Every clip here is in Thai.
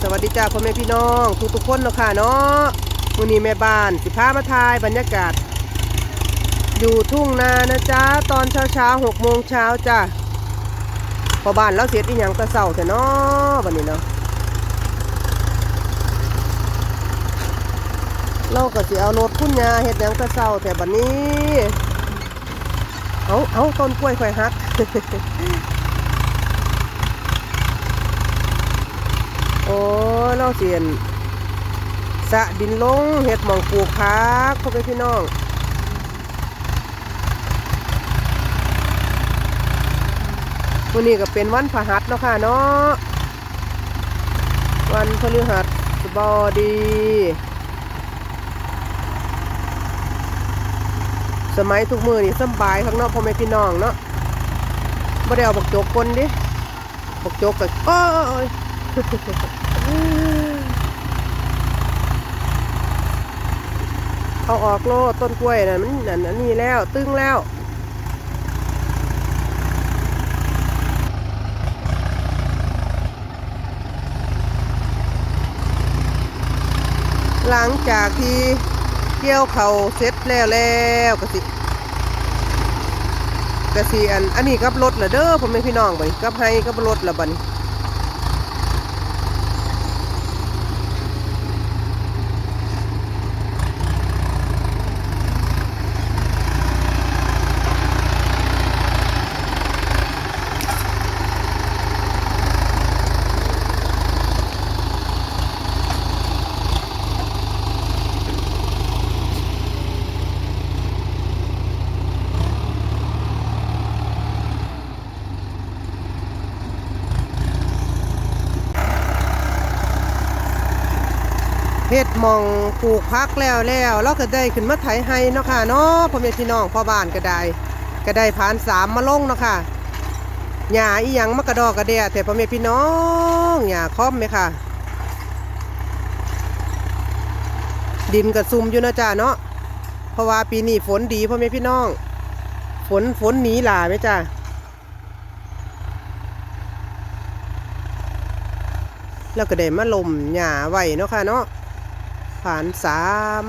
สวัสดีจ้าพ่อแม่พี่น้องทุกทุกๆคนเนาะค่ะเนาะวันนี้แม่บ้านสิพามาทายบรรยากาศ อยู่ทุ่งนานะจ๊ะตอนเช้าเช้าหกโมงเช้าจ้าพอบ้านเราเสร็จอีหยังตะเศร้าแต่เนาะวันนี้เนาะเราก็สิเอารถพุ่นยาเฮ็ดยังตะเศร้าแต่บัดนี้เอาเอาต้นกล้วยไฟหัก อ้เราเสียนสะดินลงเห็ดหมองปลูกพักพ่อแม่พี่น้องวันนี้ก็เป็นวันพหัสเนาะค่ะเนาะวันพฤหัสบดีสมัยทุกมือนี่สบายข้างนอกพ่อแม่พี่น้องเนาะบ่ได้เอาบักโจกคนดิบักโจกก็โอ้ย เอาออกโลต้นกล้วยน่ะมันนั่นนนี้แล้ว ตึงแล้วหลังจากที่เกี่ยวเขาเสร็จแล้วแล้วก็สิก็สิอันอันนี้กับรถละเด้อผมเป็นพี่น้องไปกับให้กับรถละบัน มองปลูกพักแล้วแล้วเราก็ได้ขึ้นมาไถให้เนาะค่ะเนาะพ่อแม่พี่น้องพ่อบ้านก็ได้ ก็ได้ผ่านสามมาลงเนาะค่ะหญ้าอีหยังมากระดอกกระเดียแต่พ่อแม่พี่น้องหญ้าคอมไหมค่ะ ดินกระซุมอยู่นะจ้าเนาะเพราะว่าปีนี้ฝนดีพ่อแม่พี่น้อง ฝนฝนหนีหลาไหมจ้าแล้วก็ได้มาลมหญ้าไว้เนาะค่ะเนาะ ผ่านสาม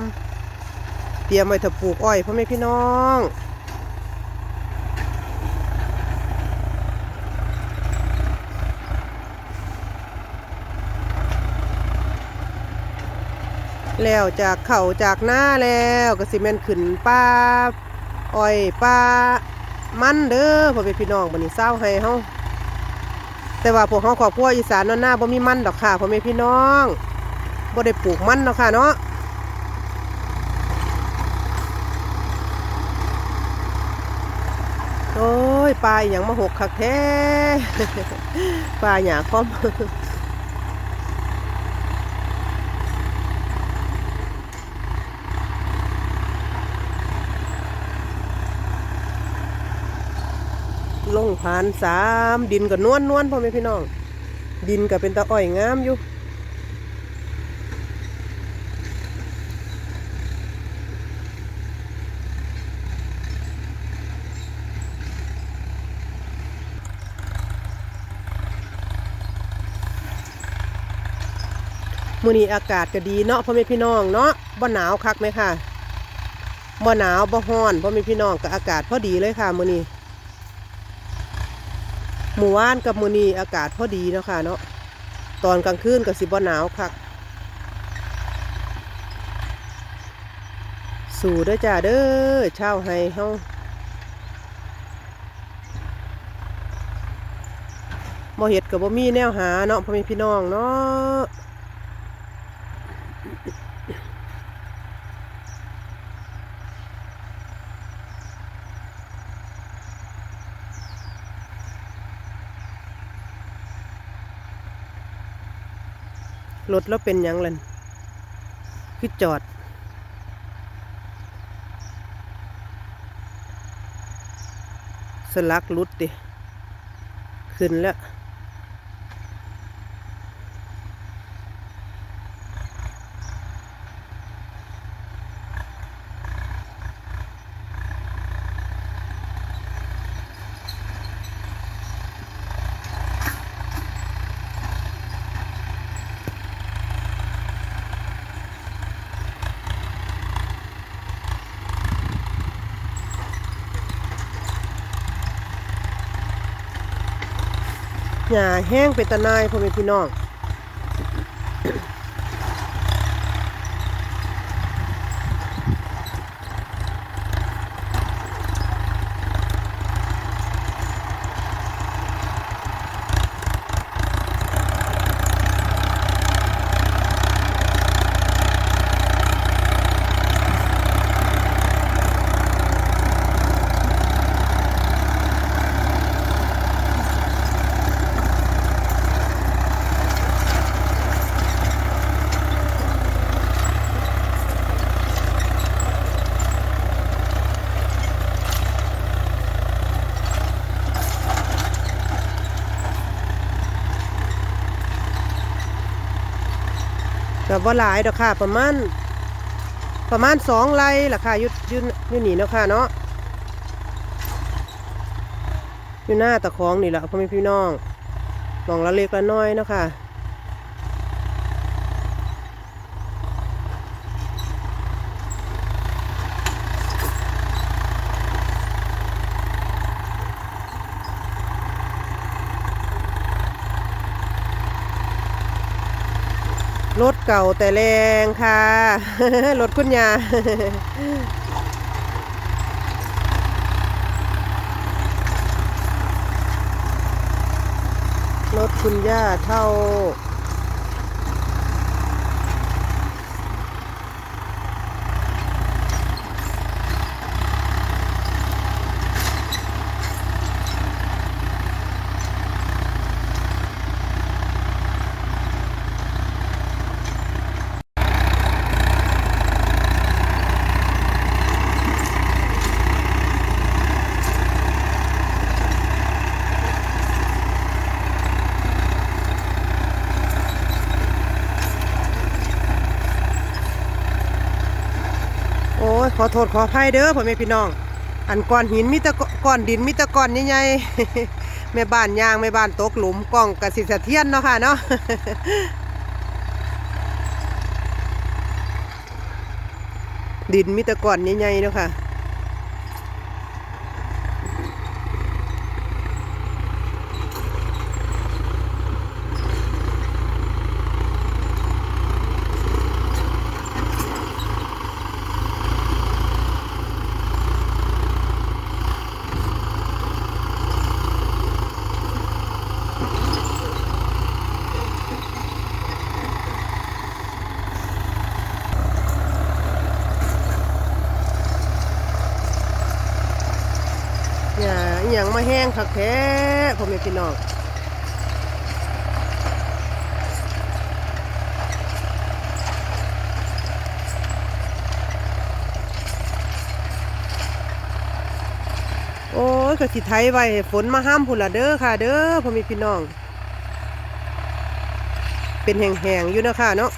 เตรียมไว้ถ้าปลูกอ้อยพ่อแม่พี่น้องแล้วจากเข่าจากหน้าแล้วก็สิแม่นขึ้นป้าอ้อยป้ามันเด้อพ่อแม่พี่น้องบัดนี้เศร้าให้เฮาแต่ว่าพวกเฮาครอบครัวอีสานเนาะหน้าบ่มีมันดอกค่ะพ่อแม่พี่น้อง บ่ได้ปลูกมันเนาะค่ะเนาะโอ้ยปลาอย่างมาหกคักแท้ปลาหยาคอมลงผ่านสามดินก็นวลนวลพ่อแม่พี่น้อง ดินก็เป็นตะอ้อยงามอยู่ มื้อนี้อากาศก็ดีเนาะพ่อแม่พี่น้องเนาะบ่หนาวคักไหมค่ะบ่หนาวบ่ร้อนพ่อแม่พี่น้องก็อากาศพอดีเลยค่ะมื้อนี้หมู่ว่านกับมื้อนี้อากาศพอดีเนาะค่ะเนาะตอนกลางคืนก็สิบ่หนาวคักสู่เด้อจ้าเด้อเช้าให้เฮาบ่เฮ็ดก็บ่มีแนวหาเนาะพ่อแม่พี่น้องเนาะ รถแล้วเป็นยังล่ะคือจอด สลักหลุดดิ ขึ้นแล้ว หญ้าแห้งเป็นตะนายพ่อแม่พี่น้อง ก็บ่หลายดอกค่ะ ประมาณประมาณสองไร่ล่ะค่ะยุดยุดยุดหนีเนาะค่ะเนาะอยู่หน้าตะของนี่แหละพ่อแม่พี่น้องมองละเล็กละน้อยเนาะค่ะ รถเก่าแต่แรงค่ะ รถคุณยารถคุณย่าเท่า ยขอโทษขออภัยเด้อพ่อแม่พี่น้อง อันก้อนหินมิตะก้อนดินมิตะก้อนใหญ่ๆแม่บ้านยางแม่บ้านตกหลุมกล้องกระสิสะเทียนเนาะค่ะเนาะดินมิตะก้อนใหญ่ๆเนาะค่ะ มาแห้งคักแท้พ่อแม่พี่น้องโอ้ยก็สิไทยไว้ให้ฝนมาห้ามพุ่นละเด้อค่ะ เด้อพ่อแม่พี่น้อง เป็นแห้งๆอยู่นะค่ะเนาะ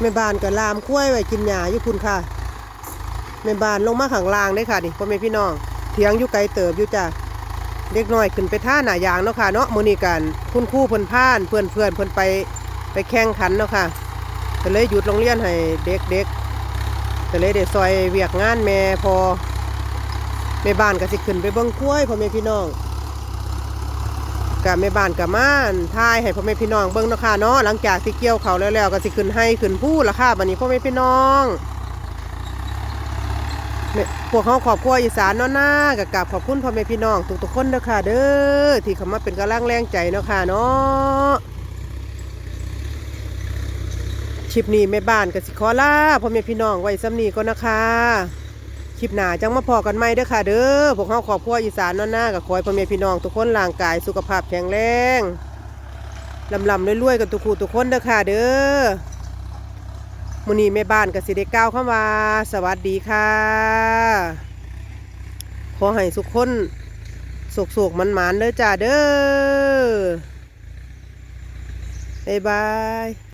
แม่บ้านก็ลามกล้วยไว้กินหญ้าอยู่พุ่นค่ะแม่บ้านลงมาข้างล่างได้ค่ะนี่พ่อแม่พี่น้องเถียงอยู่ไกลเติบอยู่จ้ะเด็กน้อยขึ้นไปท่าหน้ายางเนาะค่ะเนาะมื้อนี้กันคุณครูเพิ่นพานเพื่อนเพื่อนเพิ่นไปไปแข่งขันเนาะค่ะก็เลยหยุดโรงเรียนให้เด็กๆก็เลยได้ซอยเวียกงานแม่พอแม่บ้านก็สิขึ้นไปเบิ่งกล้วยพ่อแม่พี่น้อง กับแม่บ้านกับม่านทายให้พ่อแม่พี่น้องเบิ่งเนาะค่ะเนาะหลังจากที่เกี่ยวเขาแล้วแล้วก็สิขึ้นให้ขึ้นผู้ละค่ะบัดนี้พ่อแม่พี่น้องพวกเขาครอบครัวอีสานเนาะนะก็กราบขอบคุณพ่อแม่พี่น้องทุกๆคนเด้อค่ะเด้อที่เขามาเป็นกำลังแรงใจเนาะค่ะเนาะคลิปนี้แม่บ้านก็สิขอล่าพ่อแม่พี่น้องไว้ซ้ำนี้ก็นะคะ คลิปหน้าจังมาพอกันใหมเด้อค่ะ เด้อพวกเขาครอบครัวอีสานเนาะนะก็ขอให้พ่อแม่พี่น้องทุกคนร่างกายสุขภาพแข็งแรงลำลำรวยๆกันทุกคู่ทุกคนเด้อค่ะ เด้อมื้อนี้แม่บ้านก็สิได้กล่าวคำว่าสวัสดีค่ะขอให้ทุกคนสุขๆมันๆเด้อจ้าเด้อบ๊ายบาย